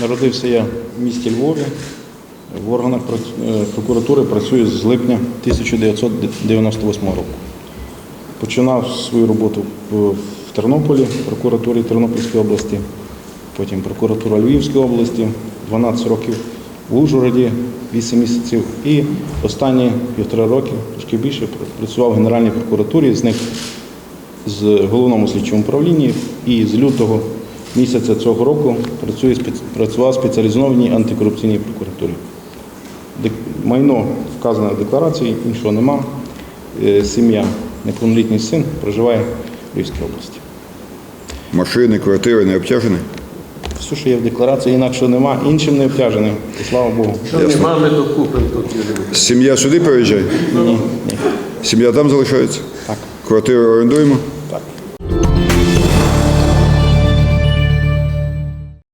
Народився я в місті Львові. В органах е, прокуратури працюю з липня 1998 року. Починав свою роботу в Тернополі, прокуратурі Тернопільської області, потім прокуратура Львівської області, 12 років в Ужгороді, 8 місяців і останні півтора роки, трошки більше, працював в Генеральній прокуратурі, з них з головному слідчому управлінні і з лютого місяця цього року працює працював в спеціалізованій антикорупційній прокуратурі. Майно вказане в декларації, іншого нема. Е, Сім'я, неповнолітній син проживає в Львівській області. Машини, квартири не обтяжені? Все, що є в декларації, інакше нема, іншим не обтяженим. Слава Богу. Що нема, ми то купимо тут. Сім'я сюди переїжджає? Ні, ні. Сім'я там залишається? Так. Квартиру орендуємо?